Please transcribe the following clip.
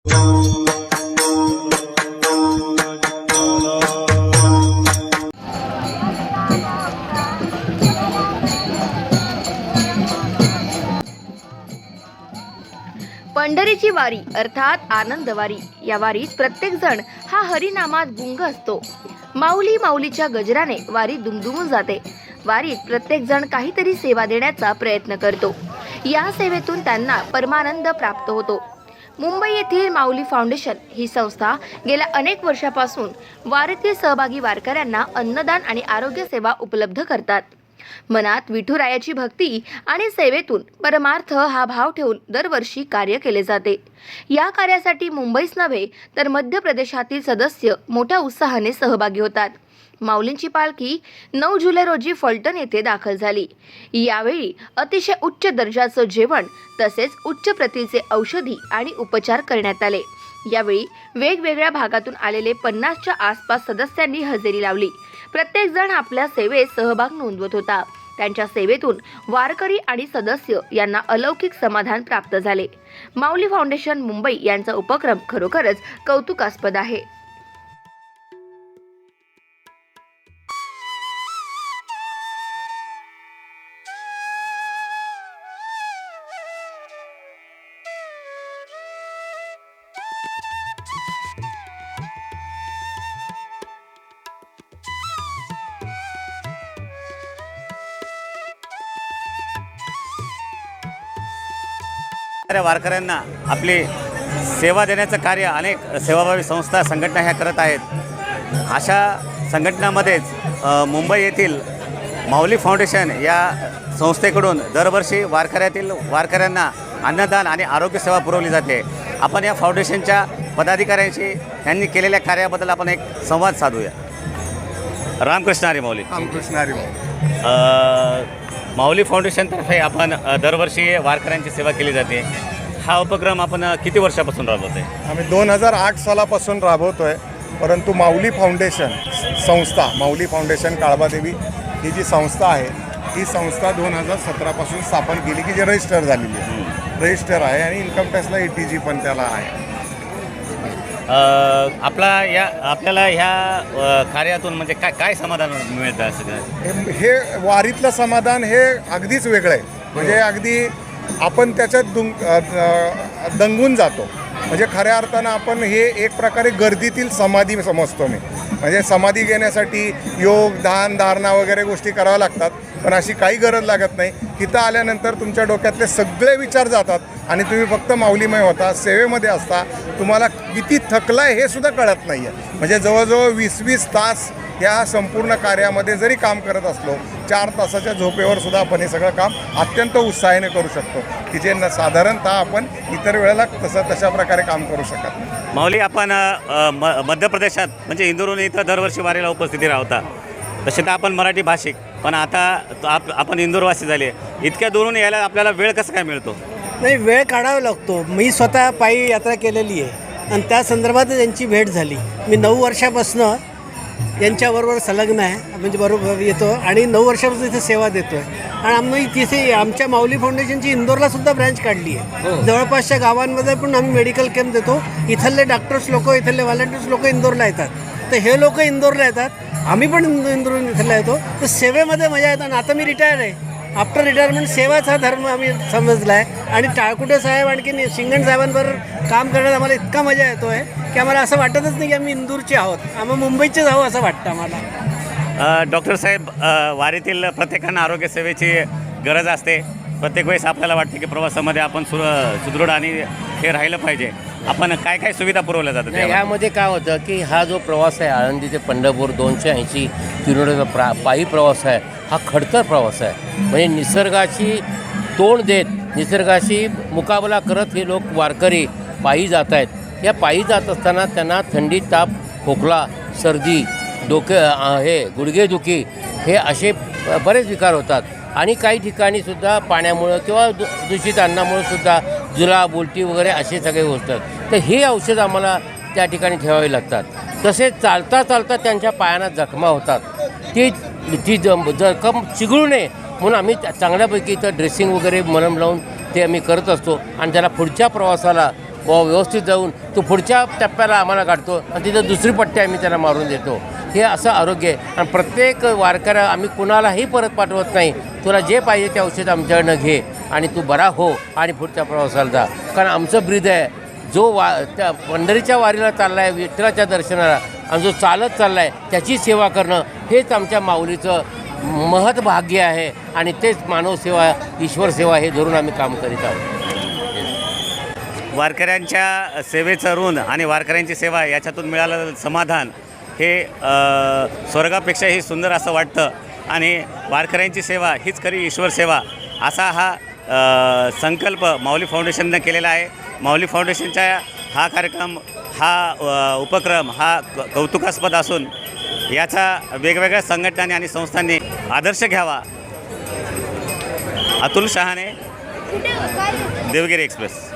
पंढरीची वारी अर्थात आनंद वारी. या वारीत प्रत्येक जण हा हरिनामात गुंग असतो. माऊली माऊलीच्या गजराने वारी दुमदुमून जाते. वारीत प्रत्येक जण काहीतरी सेवा देण्याचा प्रयत्न करतो. या सेवेतून त्यांना परमानंद प्राप्त होतो. मुंबई येथील माऊली फाउंडेशन ही संस्था गेल्या अनेक वर्षापासून वारीतील सहभागी वारकऱ्यांना अन्नदान आणि आरोग्य सेवा उपलब्ध करतात. मनात विठुरायाची भक्ती आणि सेवेतून परमार्थ हा भाव ठेवून दरवर्षी कार्य केले जाते. या कार्यासाठी मुंबईच नव्हे तर मध्य प्रदेशातील सदस्य मोठ्या उत्साहाने सहभागी होतात. माऊलींची पालखी नऊ जुलै रोजी फलटण येथे दाखल झाली. यावेळी अतिशय उच्च दर्जाचं जेवण तसेच उच्च प्रतीचे औषधी आणि उपचार करण्यात आले. यावेळी वेगवेगळ्या भागातून आलेले पन्नासच्या आसपास सदस्यांनी हजेरी लावली. प्रत्येक जण आपल्या सेवेत सहभाग नोंदवत होता. त्यांच्या सेवेतून वारकरी आणि सदस्य यांना अलौकिक समाधान प्राप्त झाले. माऊली फाउंडेशन मुंबई यांचा उपक्रम खरोखरच कौतुकास्पद आहे. वारकऱ्यांना आपली सेवा देण्याचं कार्य अनेक सेवाभावी संस्था संघटना ह्या करत आहेत. अशा संघटनामध्येच मुंबई येथील माऊली फाउंडेशन या संस्थेकडून दरवर्षी वारकऱ्यातील वारकऱ्यांना अन्नदान आणि आरोग्य सेवा पुरवली जाते. आपण या फाउंडेशनच्या पदाधिकाऱ्यांशी यांनी केलेल्या कार्याबद्दल आपण एक संवाद साधूया. रामकृष्ण हरी माऊली रामकृष्ण हरी अ, माऊली फाउंडेशनतर्फे आपण अ, दरवर्षी वारकऱ्यांची सेवा केली जाते. हा उपक्रम आपण अ, किती वर्षापासून राबवतोय? आम्ही दोन हजार आठ सालापासून राबवतोय परंतु माऊली फाउंडेशन संस्था माऊली फाउंडेशन काळबादेवी ही जी संस्था आहे ही संस्था दोन हजार सतरापासून स्थापन केली की जे रजिस्टर झालेली आहे. रजिस्टर आहे आणि इन्कम टॅक्सला ए टी जी पण त्याला आहे. आपला या आपल्याला ह्या कार्यातून म्हणजे काय काय समाधान मिळतं असं? हे- हे वारीतलं समाधान हे अगदीच वेगळं आहे. म्हणजे अगदी आपण त्याच्यात अ, दंगून जातो. म्हणजे खऱ्या अर्थानं आपण हे एक प्रकारे गर्दीतील समाधी समजतो मी. म्हणजे समाधी घेण्यासाठी योग दान धारणा वगैरे गोष्टी कराव्या लागतात पण अशी काही गरज लागत नाही. तिथं आल्यानंतर तुमच्या डोक्यातले सगळे विचार जातात आणि तुम्ही फक्त माऊलीमय होता सेवेमध्ये असता. तुम्हाला किती थकला आहे हे सुद्धा कळत नाही आहे म्हणजे जवळजवळ वीस वीस तास या संपूर्ण कार्यामध्ये जरी काम करत असलो चार तासाच्या झोपेवर सुद्धा आपण हे सगळं काम अत्यंत उत्साहाने करू शकतो की जे न साधारणतः आपण इतर वेळेला तसं तशा प्रकारे काम करू शकत नाही. माऊली आपण म मध्य प्रदेशात म्हणजे इंदोरून इथं दरवर्षी वारीला उपस्थिती राहता तसे तर आपण मराठी भाषिक पण आता आप आपण इंदोरवासी झाले. इतक्या दुरून यायला आपल्याला वेळ कसा काय मिळतो? नाही वेळ काढावा लागतो. मी स्वतः पायी यात्रा केलेली आहे. आणि त्या संदर्भातच यांची भेट झाली. मी नऊ वर्षापासनं यांच्याबरोबर संलग्न आहे. म्हणजे बरोबर येतो आणि नऊ वर्षापासून इथे सेवा देतो आहे आणि आम्ही तिथे आमच्या माऊली फाउंडेशनची इंदोरला सुद्धा ब्रँच काढली आहे. जवळपासच्या गावांमध्ये पण आम्ही मेडिकल कॅम्प देतो. इथले डॉक्टर्स लोक इथले व्हॉलेंटियर्स लोक इंदोरला येतात. तर हे लोक इंदोरला येतात. आम्ही पण इंदो- इंदोरून इथला येतो. तर सेवेमध्ये मजा येतात आणि आता मी रिटायर आहे. आफ्टर रिटायरमेंट सेवाच हा धर्म आम्ही समजला आहे आणि टाळकुटे साहेब आणखी शिंगण साहेबांबरोबर काम करण्यात आम्हाला इतका मजा येतो आहे की आम्हाला असं वाटतच नाही की आम्ही इंदूरचे आहोत. आम्ही मुंबईचेच आहोत असं वाटतं आम्हाला. डॉक्टर साहेब वारीतील प्रत्येकांना आरोग्य सेवेची गरज असते. प्रत्येक वेळेस आपल्याला वाटते की प्रवासामध्ये आपण सुर सुदृढ आणि हे राहिलं पाहिजे. आपण काय काय सुविधा पुरवल्या जातात? ह्यामध्ये काय होतं की हा जो प्रवास आहे आळंदी ते पंढरपूर दोनशे ऐंशी किलोमीटरचा प्रा पायी प्रवास आहे हा खडतर प्रवास आहे. म्हणजे निसर्गाची तोंड देत निसर्गाशी मुकाबला करत हे लोक वारकरी पायी जात आहेत या पायी जात असताना त्यांना थंडी ताप खोकला सर्दी डोके हे गुडघेदुखी हे असे बरेच विकार होतात. आणि काही ठिकाणी सुद्धा पाण्यामुळं किंवा दु दूषित अन्नामुळं सुद्धा जुलाब उलटी वगैरे असे सगळे होतात तर हे औषध आम्हाला त्या ठिकाणी ठेवावे लागतात. तसेच चालता चालता त्यांच्या पायांना जखमा होतात. ती ती जम जखम चिघळू नये म्हणून आम्ही त्या- चांगल्यापैकी इथं ड्रेसिंग वगैरे मलम लावून ते आम्ही करत असतो. आणि त्याला पुढच्या प्रवासाला व व्यवस्थित जाऊन तू पुढच्या टप्प्याला आम्हाला काढतो आणि तिथं दुसरी पट्टी आम्ही त्यांना मारून देतो. हे असं आरोग्य आहे. आणि प्रत्येक वारकऱ्या आम्ही कुणालाही परत पाठवत नाही. तुला जे पाहिजे ते औषध आमच्याकडनं घे आणि तू बरा हो आणि पुढच्या प्रवासाला जा. कारण आमचं ब्रीद आहे. जो वा त्या पंढरीच्या वारीला चालला आहे विठ्ठलाच्या दर्शनाला आणि जो चालत चालला आहे त्याची सेवा करणं हेच आमच्या माऊलीचं महत् भाग्य आहे. आणि तेच मानवसेवा ईश्वर सेवा हे धरून आम्ही काम करीत आहोत. वारकऱ्यांच्या सेवेचं ऋण आणि वारकऱ्यांची सेवा याच्यातून मिळालेलं समाधान हे स्वर्गापेक्षाही सुंदर असं वाटतं. आणि वारकऱ्यांची सेवा हीच खरी ईश्वर सेवा असा हा संकल्प माऊली फाउंडेशननं केलेला आहे. माऊली फाउंडेशनच्या हा कार्यक्रम हा उपक्रम हा कौतुकास्पद असून याचा वेगवेगळ्या संघटनांनी आणि संस्थांनी आदर्श घ्यावा. अतुल शहाणे देवगिरी एक्सप्रेस.